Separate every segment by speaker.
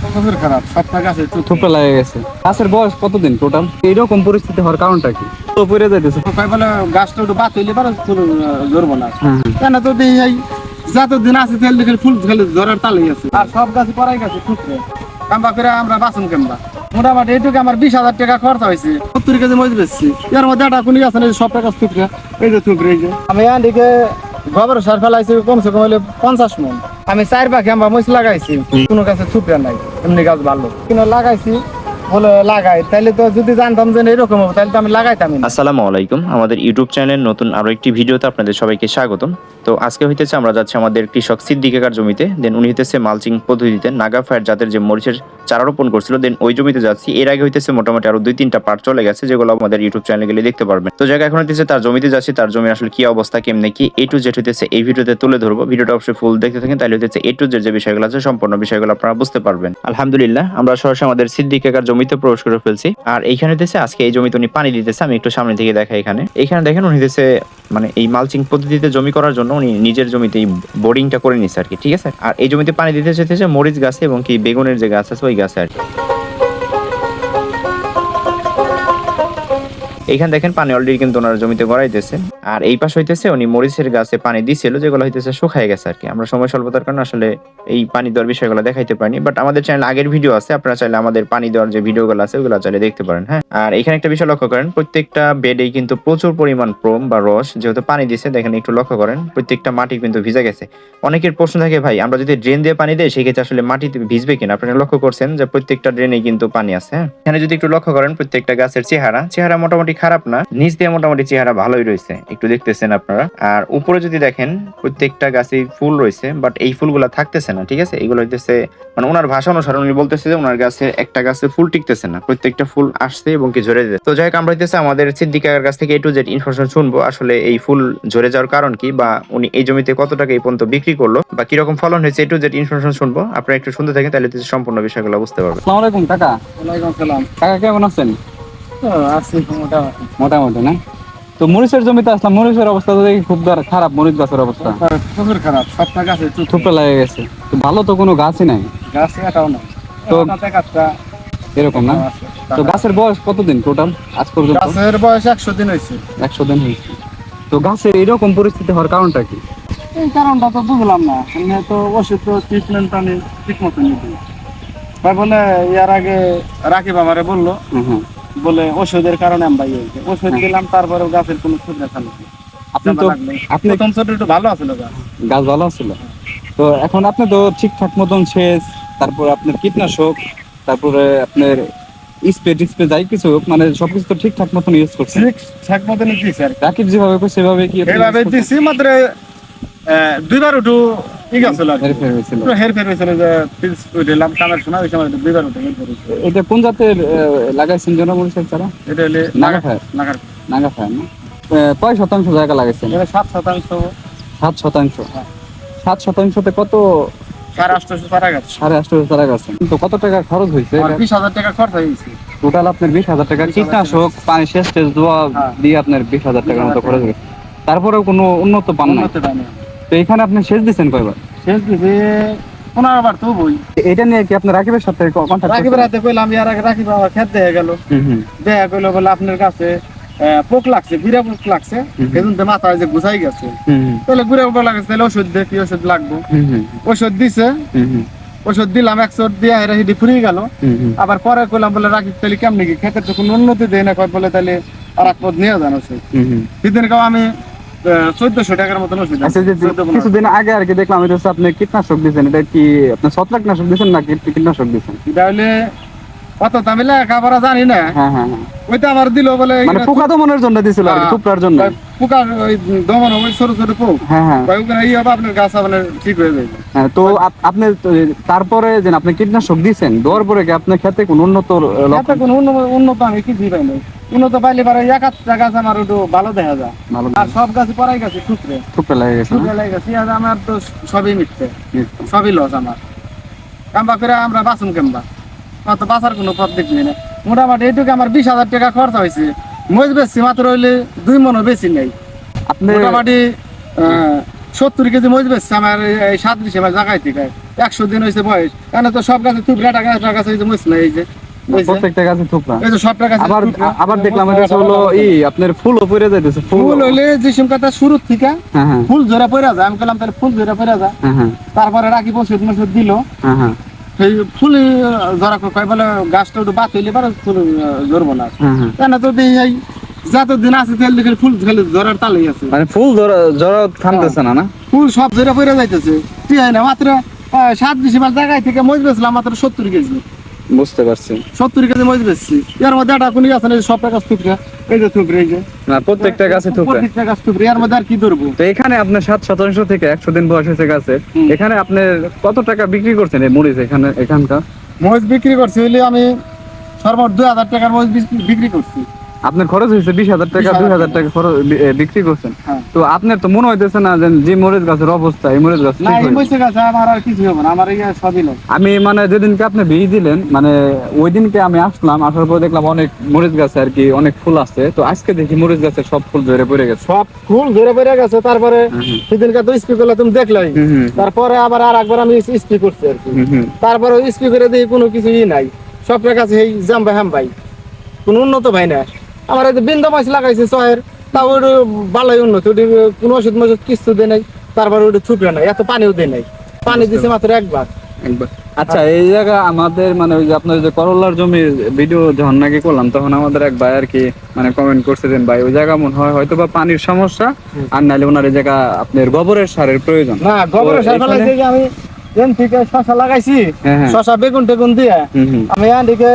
Speaker 1: প্রচুর খারাপ সবটা গাছে
Speaker 2: থুপড়া লাগে গেছে। গাছের বয়স কতদিন টোটাল এইরকম পরিস্থিতি হওয়ার কারণটা কি? তো পড়ে যাইতেছে।
Speaker 1: কয় গাছটা একটু বাত হইলে পারে ধরবো না।
Speaker 2: হ্যাঁ হ্যাঁ।
Speaker 1: কেন তো দেখি যত দিন আছে তেল দেখে ফুল খেলে জ্বরের তালে আছে। আর সব গাছ পড়াই গেছে ঠুকরে কাম্বা করে আমরা বাসন কেমবা। মোটামুটি এইটুকু আমার বিশ হাজার টাকা খরচা হয়েছে। সত্তর কেজি মজুর বেচছি। এর মধ্যে একটা কোনি আছে না সব টাকা থুকরে এই যে থুকরে এই যে। আমি এদিকে গোবর সার ফেলাইছি কমসে কম হলে পঞ্চাশ মন আমি চার পাখি আমরা মহিষ লাগাইছি। কোনো গাছে থুকরে নাই এমনি গাছ ভালো। কিন্তু লাগাইছি বলে লাগাই, তাইলে তো যদি জানতাম যে এরকম হবে তাহলে তো আমি লাগাইতামই না।
Speaker 3: আসসালামু আলাইকুম, আমাদের ইউটিউব চ্যানেল নতুন আরও একটি ভিডিওতে আপনাদের সবাইকে স্বাগতম। তো আজকে হইতেছে আমরা যাচ্ছি আমাদের কৃষক জমিতে দেন উনি হইতেছে মালচিং পদ্ধতিতে, নাগা ফায়ার জাতের যে মরিচের চারা রোপণ করছিল দেন ওই জমিতে যাচ্ছি। এর আগে হইতেছে মোটামুটি আরও দুই, তিনটা চলে গেছে, যেগুলো আমাদের ইউটিউব চ্যানেলে গেলে দেখতে পারবেন। তো জায়গা এখন হইতেছে তার জমিতে যাচ্ছি, তার জমি আসলে কি অবস্থা, কেমনে কি এ টু জেড হইতেছে এই ভিডিওতে তুলে ধরবো। ভিডিওটা অবশ্যই ফুল দেখতে থাকেন তাহলে হইতেছে এ টু জেড যে বিষয়গুলো আছে, সম্পূর্ণ বিষয়গুলো আপনারা বুঝতে পারবেন। আলহামদুলিল্লাহ, আমরা সরাসরি আমাদের সিদ্দিক কাকার জমিতে প্রবেশ করে ফেলছি। আর এইখানে দেশে আজকে এই জমিতে উনি পানি দিতেছে, আমি একটু সামনে থেকে দেখাই এখানে। এখানে দেখেন উনি দেশে মানে এই মালচিং পদ্ধতিতে জমি করার জন্য উনি নিজের জমিতে এই বোরিংটা করে নিচ্ছে আর কি, ঠিক আছে? আর এই জমিতে পানি দিতে চাইতেছে মরিচ গাছে এবং কি বেগুনের যে গাছ আছে ওই গাছে আর কি। এইখানে দেখেন পানি অলরেডি কিন্তু ওনার জমিতে গড়াইতেছে। আর এই পাশ হইতেছে উনি মরিচের গাছে পানি দিছিল, যেগুলো হইতেছে শুকায় গেছে আর কি। আমরা সময় স্বল্পতার কারণে আসলে এই পানি দেওয়ার বিষয়গুলো দেখাইতে পারিনি বাট আমাদের চ্যানেল আগের ভিডিও আছে, আপনারা চাইলে আমাদের পানি দেওয়ার যে ভিডিওগুলো আছে, ওগুলো চাইলে দেখতে পারেন হ্যাঁ? আর এখানে একটা বিষয় লক্ষ্য করেন, প্রত্যেকটা বেডেই কিন্তু প্রচুর পরিমাণ প্রোম বা রস, যেহেতু পানি দিছে, দেখেন একটু লক্ষ্য করেন, প্রত্যেকটা মাটি কিন্তু ভিজে গেছে। অনেকের প্রশ্ন থাকে, ভাই, আমরা যদি ড্রেন দিয়ে পানি দেয় সেক্ষেত্রে আসলে মাটিতে ভিজবে কিনা? আপনারা লক্ষ্য করছেন যে প্রত্যেকটা ড্রেনে কিন্তু পানি আছে হ্যাঁ? এখানে যদি একটু লক্ষ্য করেন, প্রত্যেকটা গাছের চেহারা চেহারা মোটামুটি খারাপ না নিচ দিয়ে মোটামুটি চেহারা ভালোই রয়েছে একটু দেখতেছেন আপনারা। আর উপরে যদি দেখেন প্রত্যেকটা গাছে ফুল রয়েছে বাট এই ফুলগুলা থাকতেছে না ঠিক আছে? এগুলো হইতেছে মানে ওনার ভাষা অনুসারে উনি বলতেছে যে ওনার গাছে একটা গাছে ফুল টিকতেছে না প্রত্যেকটা ফুল আসছে এবং কি ঝরে যেতে তো যাই হোক আমরা হইতেছে আমাদের সিদ্দিকার কাছ থেকে এ টু জেড ইনফরমেশন শুনব আসলে এই ফুল ঝরে যাওয়ার কারণ কি বা উনি এই জমিতে কত টাকা এই পর্যন্ত বিক্রি করল বা কীরকম ফলন হয়েছে এ টু জেড ইনফরমেশন শুনব। আপনারা একটু শুনতে থাকেন তাহলে সম্পূর্ণ বিষয়গুলো বুঝতে পারবেন।
Speaker 2: আসসালামু আলাইকুম কাকা।
Speaker 1: ওয়ালাইকুম আসসালাম।
Speaker 2: কাকা কেমন আছেন?
Speaker 1: মোটামুটি।
Speaker 2: মোটামুটি না? তো মরিচের জমিতে আসলাম মরিচের অবস্থা তো দেখি খুব খারাপ মরিচ গাছের অবস্থা।
Speaker 1: প্রচুর খারাপ সবটা গাছে
Speaker 2: থুপড়া লাগে গেছে। তো ভালো তো কোনো গাছই নাই।
Speaker 1: গাছ এটাও না
Speaker 2: তো- এরকম না? তো গাছের বয়স কতদিন টোটাল আজ পর্যন্ত?
Speaker 1: গাছের বয়স একশো দিন হয়েছে।
Speaker 2: একশো দিন হয়েছে। তো গাছের এরকম পরিস্থিতি হওয়ার কারণটা কি?
Speaker 1: এই কারণটা তো বুঝলাম না। এমনি তো ওষুধ তো ট্রিটমেন্ট আমি ঠিক মতো নিতে তাই বলে ইয়ার আগে রাকিব আমারে বলল বলে ওষুধের কারণে আমরা ইয়ে হয়েছে। ওষুধ দিলাম তারপরে গাছের কোনো দেখা
Speaker 2: আপনি তো আপনি
Speaker 1: প্রথম ছোট একটু ভালো আছিল গাছ।
Speaker 2: গাছ ভালো ছিল তো এখন আপনি তো ঠিকঠাক মতন সেচ তারপর আপনার কীটনাশক তারপরে আপনার স্প্রে টিস্প্রে যাই কিছু মানে সবকিছু তো ঠিকঠাক মতন ইউজ করছেন।
Speaker 1: ঠিক ঠিক মতো দিয়েছি আর
Speaker 2: রাকিব যেভাবে সেভাবে কি করছেন?
Speaker 1: দিছি মাত্র দুইবার উঠু আর
Speaker 2: হেরফের হয়েছিল।
Speaker 1: যে পিস উঠেলাম ওই সময় উঠে হয়েছিল।
Speaker 2: এটা কোন জাতের লাগাইছেন জনমরিচের চারা
Speaker 1: এটা হলে
Speaker 2: নাগা ফায়ার
Speaker 1: নাগার
Speaker 2: নাগা না কয় শতাংশ জায়গা লাগাইছেন?
Speaker 1: এটা সাত শতাংশ।
Speaker 2: সাত শতাংশ?
Speaker 1: হ্যাঁ।
Speaker 2: সাত শতাংশতে কত?
Speaker 1: সাড়ে আটশোশো চারা গাছ।
Speaker 2: সাড়ে চারা তো কত টাকা খরচ হয়েছে?
Speaker 1: বিশ হাজার টাকা খরচ হয়েছে
Speaker 2: টোটাল আপনার বিশ হাজার টাকা। কীটনাশক পানি টেস
Speaker 1: হ্যাঁ।
Speaker 2: দিয়ে আপনার বিশ হাজার টাকার মতো খরচ হয়েছে। তারপরেও কোনো উন্নত পান
Speaker 1: পাইনি
Speaker 2: তো এখানে আপনি শেষ দিচ্ছেন কয়বার?
Speaker 1: শেষ দিছে পনেরো বার তো বই
Speaker 2: এটা নিয়ে কি আপনার রাকিবের সাথে কন্ট্যাক্ট
Speaker 1: রাকিবের হাতে কইলাম ইয়ার আগে রাকিব আমার খেত দেখা গেল। দেখা কইলো বলে আপনার কাছে পোক লাগছে বিরা পোক লাগছে।
Speaker 2: হুম।
Speaker 1: তো মাথায় যে গুছাই গেছে। তাহলে গুড়া পোক লাগছে তাহলে ওষুধ দে কি ওষুধ লাগবো? ওষুধ দিছে। ওষুধ দিলাম একশো দিয়ে হেরে হিডি ফুরিয়ে গেল। আবার পরে কইলাম বলে রাকিব তাহলে কেমনি কি? খেতের তো কোনো উন্নতি দেয় না। কয় বলে তাহলে আর এক পদ নিয়ে যান ওষুধ। সেদিন আমি চোদ্দশো টাকার মতন ওষুধ
Speaker 2: আচ্ছা যে
Speaker 1: আনছি। 14 পনেরো।
Speaker 2: কিছুদিন আগে আর কি দেখলাম হচ্ছে আপনি কীটনাশক দিয়েছেন এটা কি আপনি ছত্রাকনাশক দিয়েছেন না কীটনাশক দিয়েছেন?
Speaker 1: এটা হলে কত দামি লেখাপড়া জানি না।
Speaker 2: হ্যাঁ হ্যাঁ হ্যাঁ।
Speaker 1: ওইটা আমার দিল বলে
Speaker 2: মানে পোকা দমনের জন্য দিছিল আর কি
Speaker 1: হ্যাঁ।
Speaker 2: জন্য।
Speaker 1: পোকার ওই দমন ওই ছোট ছোট পোক।
Speaker 2: হ্যাঁ হ্যাঁ।
Speaker 1: ওখানে ই হবে আপনার গাছ আপনার ঠিক হয়ে যাবে।
Speaker 2: হ্যাঁ, তো আপনি তারপরে যে আপনি কীটনাশক দিয়েছেন দেওয়ার পরে কি আপনার খেতে কোন উন্নত লক্ষণ?
Speaker 1: কোনো উন্নত আমি কি পাই নাই। উন্নত পাইলে পারে এক গাছ আমার ভালো দেখা যায়। আর সব গাছ পড়াই গেছে ঠুকরে
Speaker 2: টুকরা লেগে গেছে না?
Speaker 1: ঠুকরে লেগে গেছে আর আমার তো সবই
Speaker 2: হুম।
Speaker 1: সবই লস আমার। কাম্বা করে আমরা কেমবা। বাঁচার কোনো পথ না। মোটামুটি এইটুকু আমার বিশ হাজার টাকা খরচা হয়েছে। মজ বেশি মাত্র হইলে দুই মনও বেশি নেই। মোটামুটি আহ, সত্তর কেজি মরিচ বেচছে আমার এই- সাত ডিসেম্বর জায়গায় থেকে। একশো দিন হয়েছে বয়স। এখানে তো সব গাছে টাকা গাছে এই যে মরিচ নাই এই যে-
Speaker 2: প্রত্যেকটা গাছে থুপরা
Speaker 1: এই যে সবটা গাছে
Speaker 2: আবার আবার দেখলাম এটা হলো ই আপনার ফুলও পড়ে যাইতেছে ফুল
Speaker 1: ফুল হইলে জিসিম কথা থেকে
Speaker 2: হ্যাঁ হ্যাঁ।
Speaker 1: ফুল ধরে পড়ে যায়। আমি বললাম তাহলে ফুল ধরে পড়ে যায়।
Speaker 2: হ্যাঁ
Speaker 1: তারপরে রাখি মশুদ দিল। সেই ফুল ধরা কয় বলে গাছটা একটু বাত হইলে পরে ফুল ধরবো না। কেন তো দেখি এই যত দিন আছে তেল দেখে ফুল ধরার তালেই আছে।
Speaker 2: মানে ফুল ধরা থামতেছে না না?
Speaker 1: ফুল সব ধরে পড়ে যাইতেছে। কি হয় না মাত্র সাত ডিসেম্বর জায়গায় থেকে মজ বেচলাম মাত্র সত্তর কেজি।
Speaker 2: বুঝতে পারছি।
Speaker 1: সত্তর কেজি মজ বেচছি। এর মধ্যে একটা কোন আছে না এই যে সব টাকা থুকরে এই যে থুকরে এই যে।
Speaker 2: না প্রত্যেকটা গাছে থুপরা
Speaker 1: প্রত্যেকটা গাছ থুকরে এর মধ্যে আর কি ধরবো?
Speaker 2: তো এখানে আপনার সাত শতাংশ থেকে একশো দিন বয়স হয়েছে গাছে। এখানে আপনি কত টাকা বিক্রি করছেন এই মরিচ এখানে এখানকার
Speaker 1: মজ বিক্রি করছি হইলে আমি সর্বোচ্চ দুই হাজার টাকার মজ বিক্রি করছি।
Speaker 2: আপনার খরচ হয়েছে বিশ হাজার টাকা
Speaker 1: 20,000
Speaker 2: দুই হাজার টাকা। খরচ বিক্রি করছেন।
Speaker 1: হ্যাঁ।
Speaker 2: তো আপনার তো মনে হইতেছে না যে যে মরিচ গাছের অবস্থা এই মরিচ গাছ
Speaker 1: না এই। মরিচের গাছে আমার আর কিছু হবে না আমার এই সবই লোক
Speaker 2: আমি মানে যেদিনকে আপনি বীজ দিলেন মানে ওই দিনকে আমি আসলাম আসার পর দেখলাম অনেক মরিচ গাছে আর কি অনেক ফুল আছে তো আজকে দেখি মরিচ গাছের সব ফুল ধরে পড়ে গেছে
Speaker 1: সব ফুল ধরে পড়ে গেছে তারপরে। সেদিনকে তো স্পিক করলে তুমি দেখলাই। তারপরে আবার আর একবার আমি স্পিক করছি আর কি। তারপরে স্পিক করে দিই কোনো কিছু ই নাই সব কাছে এই জাম ভাই হাম ভাই কোনো উন্নত ভাই না আমার বিন্দা মাছ লাগাইছে শহের তা ওর ভালোই উন্নত ওটি কোনো ওষুধ মজুদ কিছু দেয় নাই তারপরে ওটা এত পানিও দেয় নাই। পানি দিছে মাত্র একবার।
Speaker 2: একবার। আচ্ছা এই জায়গা আমাদের মানে ওই যে আপনার যে করলার জমির ভিডিও যখন নাকি করলাম তখন আমাদের এক ভাই আর কি মানে কমেন্ট করছিলেন ভাই ওই জায়গা মনে হয় হয়তো বা পানির সমস্যা আর নাহলে ওনার এই জায়গা আপনার গোবরের সারের প্রয়োজন।
Speaker 1: না গোবরের সার ফেলাইছে আমি এন থেকে শশা লাগাইছি
Speaker 2: হ্যাঁ হ্যাঁ।
Speaker 1: শশা বেগুন টেগুন দিয়ে। আমি এন থেকে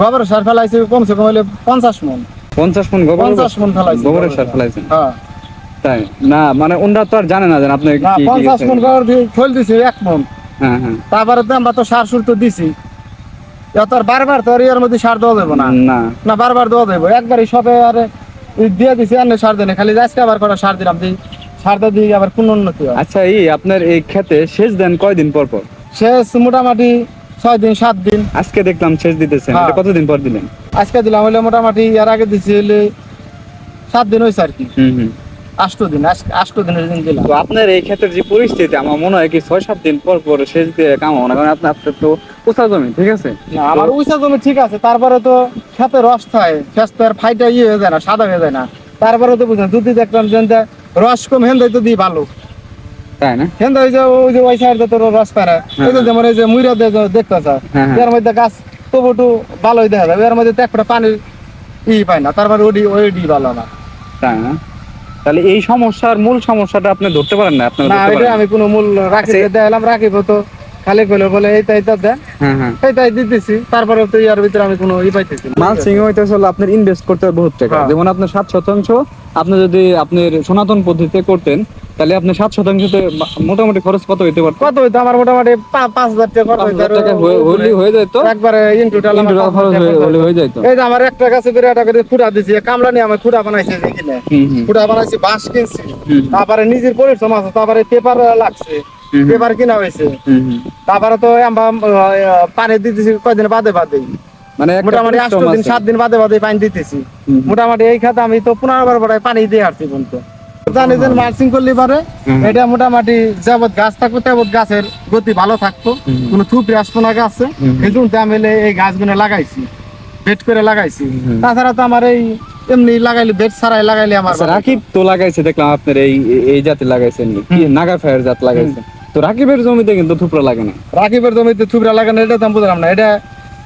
Speaker 1: গোবরের সার ফেলাইছি কমসে কম হলে পঞ্চাশ মন।
Speaker 2: পঞ্চাশ মন গোবর
Speaker 1: পঞ্চাশ মন ফেলাইছি
Speaker 2: গোবরের সার ফেলাইছেন।
Speaker 1: হ্যাঁ।
Speaker 2: তাই? না মানে ওনরা তো আর জানে না যে আপনি কি
Speaker 1: পঞ্চাশ। মন গোবর দিয়ে খোল দিছি এক মন।
Speaker 2: হ্যাঁ হ্যাঁ।
Speaker 1: তারপরে তো আমরা তো সার সুর তো দিছি। এত আর বারবার তো এর মধ্যে সার দেওয়া যাবে না।
Speaker 2: না।
Speaker 1: না বারবার দেওয়া যাবে। একবারই সবে আর দিয়ে দিছি আর সার দেনে খালি আজকে আবার কটা সার দিলাম দিই সারটা দিয়ে আবার কোন উন্নতি হয়
Speaker 2: আচ্ছা এই আপনার এই খেতে সেচ দেন কয়দিন পর পর?
Speaker 1: শেষ মোটামুটি ছয় দিন সাত দিন।
Speaker 2: আজকে দেখলাম সেচ দিতেছেন।
Speaker 1: হ্যাঁ।
Speaker 2: এটা কতদিন পর দিলেন?
Speaker 1: আজকে দিলাম হলে মোটামুটি এর আগে দিছি হলে সাত দিন হয়েছে আর কি। আষ্ট দিন আষ্ট দিনের দিন দিলাম।
Speaker 2: তো আপনার এই ক্ষেত্রে যে পরিস্থিতি আমার মনে হয় কি ছয় সাত দিন পর পর সেচ দিয়ে কাম হবে না কারণ আপনার আপনার তো পোষা জমি ঠিক আছে?
Speaker 1: আমার উইসা জমি ঠিক আছে তারপরে তো খেতে রস থাকে খেস তো আর ফাইটা ইয়ে হয়ে যায় না সাদা হয়ে যায় না। তারপরে তো বুঝলেন যদি দেখলাম যে রস কম হেন্দাই তো দিই ভালো।
Speaker 2: তাই না?
Speaker 1: হেন্দা ওই যে ওই যে ওই সাইডে তো রস পারে এই যে যেমন এই যে মুইরা দেখতেছ। এর মধ্যে গাছ তবু একটু ভালোই দেখা যাবে এর মধ্যে তো একটা পানির ই পায় না তারপরে ওডি ভালো না।
Speaker 2: তাই না? তাহলে এই সমস্যার মূল সমস্যাটা আপনি ধরতে পারেন না আপনার
Speaker 1: না এটা আমি কোনো মূল রাখি
Speaker 2: দেখলাম
Speaker 1: দেখালাম রাখিব তো। খালি কইলে বলে এইটা এইটা দে
Speaker 2: হ্যাঁ হ্যাঁ
Speaker 1: এইটাই দিতেছি। তারপরে তো ইয়ার ভিতরে আমি কোনো ই পাইতেছি না।
Speaker 2: মালচিং হইতেছে আপনার ইনভেস্ট করতে হবে বহুত টাকা।
Speaker 1: হ্যাঁ।
Speaker 2: যেমন আপনার সাত শতাংশ আপনি যদি আপনার সনাতন পদ্ধতিতে করতেন তাহলে আপনি সাত শতাংশতে মোটামুটি খরচ কত হইতে পারতো?
Speaker 1: কত হইতো? আমার মোটামুটি পাঁচ হাজার টাকা খরচ হইতো?
Speaker 2: হয়ে- যেত
Speaker 1: একবারে ইনটু টালা
Speaker 2: কিন্তু টাকা খরচ হলে হয়ে যাইতো
Speaker 1: এই যে আমার একটা গাছে করে একটা করে খুঁড়া দিছি কামলা নিয়ে আমার খুঁড়া বানাইছে
Speaker 2: হুম
Speaker 1: খুঁড়া বানাইছি বাঁশ কিনছি। তারপরে নিজের পরিশ্রম আছে তারপরে পেপার লাগছে। পেপার কিনা হয়েছে। তারপরে তো আমরা পানি দিতেছি কয়দিন বাদে বাদে।
Speaker 2: মানে
Speaker 1: মোটামুটি আট দিন সাত দিন বাদে বাদে পানি দিতেছি। মোটামুটি এই খাতে আমি তো পনেরো বার বারে পানি দিয়ে আসছি কিন্তু জানি যে মার্চিং করলে পারে এটা মোটামুটি যাবত গাছ থাকব তেবত গাছের গতি ভালো থাকতো। কোনো থুপি আসতো না গাছে। এই জন্য আমি এই গাছগুলো লাগাইছি। বেড করে লাগাইছি। তাছাড়া তো আমার এই এমনি লাগাইলে বেড ছাড়াই লাগাইলে আমার
Speaker 2: আচ্ছা রাকিব তো লাগাইছে দেখলাম আপনার এই এই জাতি লাগাইছেন। কি নাগা ফায়ার জাত লাগাইছে তো রাকিবের জমিতে কিন্তু থুপরা লাগে না।
Speaker 1: রাকিবের জমিতে থুবরা লাগানো এটা তো আমি বুঝলাম না। এটা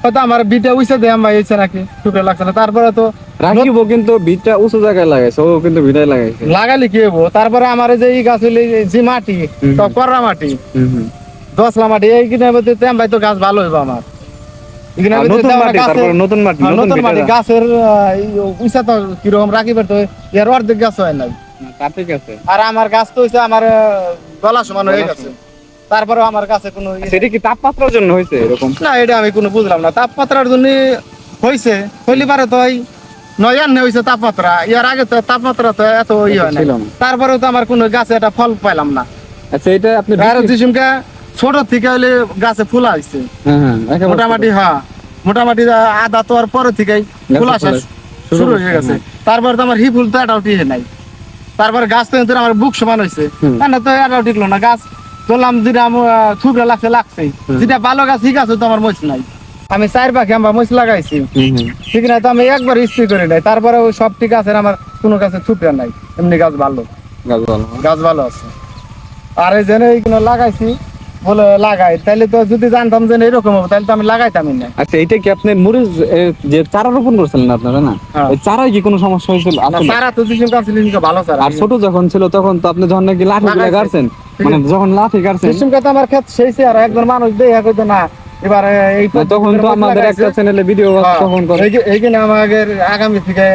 Speaker 1: হয়তো আমার বিটা উইসে দেয় আমার এইছে নাকি থুবরা লাগছে না। তারপরে তো
Speaker 2: রাকিবও কিন্তু ভিটটা উঁচু জায়গায় লাগাইছে ও কিন্তু ভিটাই লাগাইছে।
Speaker 1: লাগাইলে কি হব তারপরে আমার যে এই গাছ হইলে যে মাটি কররা মাটি দশলা মাটি এই কিনে তেম ভাই তো গাছ ভালো হইবো আমার।
Speaker 2: নতুন মাটি
Speaker 1: গাছের-
Speaker 2: নতুন মাটি
Speaker 1: হ্যাঁ, গাছের উইসা তো কীরকম রাখিবের তো এর অর্ধেক গাছ হয় নাই।
Speaker 2: তা ঠিক আছে
Speaker 1: আর আমার গাছ তো হইছে আমার গলা সমান হয়ে গেছে। তারপরে আমার কাছে কোনো ইয়ে-
Speaker 2: সেটা কি তাপমাত্রার জন্য হয়েছে এরকম?
Speaker 1: না এটা আমি কোনো বুঝলাম না। তাপমাত্রার জন্য হয়েছে হইলে পারে তো এই নয় হয়েছে তাপমাত্রা। ইয়ার আগে তো তাপমাত্রা তো এত ই হয় না তারপরেও তো আমার কোনো গাছে একটা ফল পাইলাম না।
Speaker 2: আচ্ছা এটা আপনি
Speaker 1: আর
Speaker 2: বিক্রি-
Speaker 1: জিসুমকে ছোট থেকে হইলে গাছে ফুল আসছে
Speaker 2: হ্যাঁ হ্যাঁ
Speaker 1: মোটামুটি হ্যাঁ মোটামুটি আদা তোয়ার পরে থেকে ফুল আসা
Speaker 2: ফুল আসা
Speaker 1: শুরু হয়ে গেছে। তারপর তো আমার হি ফুল তো এটাও টিহে নাই। তারপরে গাছ তো আমার বুক সমান হয়েছে না তো এটাও টিকলো না। গাছ তোলাম যেটা থুকরা লাগছে লাগছেই। যেটা ভালো গাছ ঠিক আছে তো আমার মরিচ নাই। আমি চার পাখি আমরা মরিচ লাগাইছি। ঠিক না তো আমি একবার স্প্রে করে নাই। তারপরে ওই সব ঠিক আছে আমার কোনো গাছে থুকরা নাই। এমনি গাছ ভালো।
Speaker 2: গাছ ভালো।
Speaker 1: গাছ ভালো আছে। আর এই জন্য এইগুলো লাগাইছি। বলে লাগাই। তাইলে তো যদি জানতাম যে এরকম হবে তাহলে তো আমি লাগাইতামই না।
Speaker 2: আচ্ছা এটা কি আপনি মরিচ যে চারা রোপণ করছিলেন আপনারা না?
Speaker 1: হ্যাঁ।
Speaker 2: এই চারায় কি কোনো সমস্যা হয়েছিল?
Speaker 1: সারা তো দিছিলাম লিঙ্গ ভালো স্যার
Speaker 2: আর ছোট যখন ছিল তখন তো আপনি যখন নাকি লাঠি গুলা গাড়ছেন মানে যখন লাঠি গাড়ছেন।
Speaker 1: সিস্টেম কথা আমার ক্ষেত সেইছে আর একজন মানুষ দেয়া কইতো না এবার এই
Speaker 2: তখন তো আমাদের একটা চ্যানেলে ভিডিও
Speaker 1: হ্যাঁ।
Speaker 2: তখন করে।
Speaker 1: এইখানে আমাদের আগামী থেকে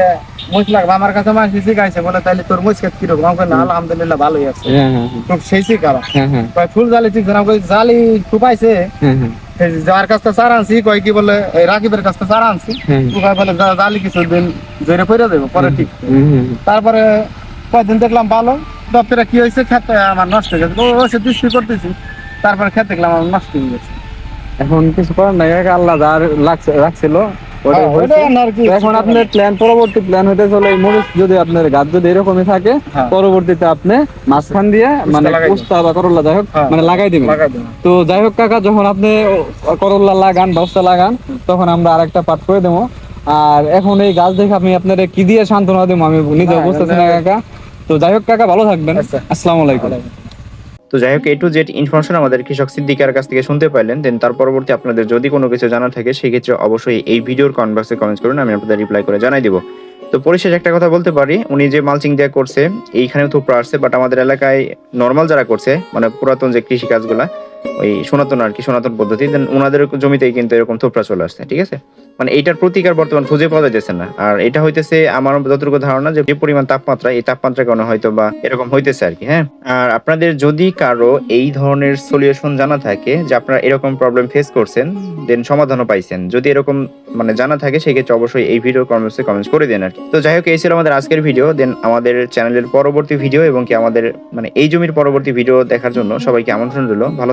Speaker 1: মরিচ লাগবে। আমার কাছে মাছ শিখাইছে বলে তাহলে তোর মরিচ ক্ষেত কীরকম আমাকে না আলহামদুলিল্লাহ ভালোই আছে। খুব সেই শিকারা কয় ফুল জালি ঠিক আমাকে জালি খুপাইছে এই যার কাছ থেকে আনছি কয় কি বলে রাকিবের কাছ থেকে আনছি
Speaker 2: হুম।
Speaker 1: বলে জালি কিছু দিন জোরে পড়ে দেবো পরে ঠিক
Speaker 2: হুম, হুম,
Speaker 1: তারপরে কয়দিন দেখলাম ভালো। দপ্তরে কি হয়েছে খেতে আমার নষ্ট হয়ে গেছে। ও সে দৃষ্টি করতেছি। তারপরে খেতে দেখলাম আমার নষ্ট হয়ে গেছে।
Speaker 2: এখন কিছু করার নাই আল্লাহ যা লাগছে রাখছিল
Speaker 1: হ্যাঁ,
Speaker 2: এখন আপনার প্ল্যান পরবর্তী প্ল্যান হইতে চলে মরিচ যদি আপনার গাছ যদি এরকমই থাকে
Speaker 1: হ্যাঁ।
Speaker 2: পরবর্তীতে আপনি মাঝখান দিয়ে মানে বা করলা যাই হোক
Speaker 1: হ্যাঁ।
Speaker 2: মানে লাগাই দিবেন। তো যাই হোক কাকা যখন আপনি ও- করলা লাগান বস্তা লাগান তখন আমরা আরেকটা পাঠ করে দেবো। আর এখন এই গাছ দেখে আমি আপনার কি দিয়ে সান্ত্বনা দেবো আমি নিজে বুঝতেছি না
Speaker 1: না,
Speaker 2: কাকা। তো যাই হোক কাকা ভালো থাকবেন।
Speaker 1: আচ্ছা।
Speaker 2: আসসালামু আলাইকুম।
Speaker 3: তো যাই হোক এ টু জেড ইনফরমেশন আমাদের কৃষক সিদ্দিকার কাছ থেকে শুনতে পাইলেন। দেন তার পরবর্তী আপনাদের যদি কোনো কিছু জানা থাকে সেক্ষেত্রে অবশ্যই এই ভিডিওর কনভার্সে কমেন্ট করুন, আমি আপনাদের রিপ্লাই করে জানাই দিব। তো পরিশেষ একটা কথা বলতে পারি, উনি যে মালচিং দেয়া করছে, এইখানেও থুপড়া আসছে বাট আমাদের এলাকায় নর্মাল যারা করছে মানে পুরাতন যে কৃষি কাজগুলা ওই সনাতন আর কি, সনাতন পদ্ধতি দেন ওনাদের জমিতেই কিন্তু এরকম থোপড়া চলে আসছে, ঠিক আছে? মানে এইটার প্রতিকার বর্তমান খুঁজে পাওয়া যাইতেছে না। আর এটা হইতেছে আমার যতটুকু ধারণা যে পরিমাণ তাপমাত্রা, এই তাপমাত্রা কারণে হয়তো বা এরকম হইতেছে আর কি হ্যাঁ? আর আপনাদের যদি কারও এই ধরনের সলিউশন জানা থাকে, যে আপনারা এরকম প্রবলেম ফেস করছেন দেন সমাধানও পাইছেন। যদি এরকম মানে জানা থাকে, সেক্ষেত্রে অবশ্যই এই ভিডিও কমেন্টসে কমেন্টস করে দেন আর কি। তো যাই হোক, এই ছিল আমাদের আজকের ভিডিও দেন আমাদের চ্যানেলের পরবর্তী ভিডিও এবং কি আমাদের মানে এই জমির পরবর্তী ভিডিও দেখার জন্য সবাইকে আমন্ত্রণ রইল। ভালো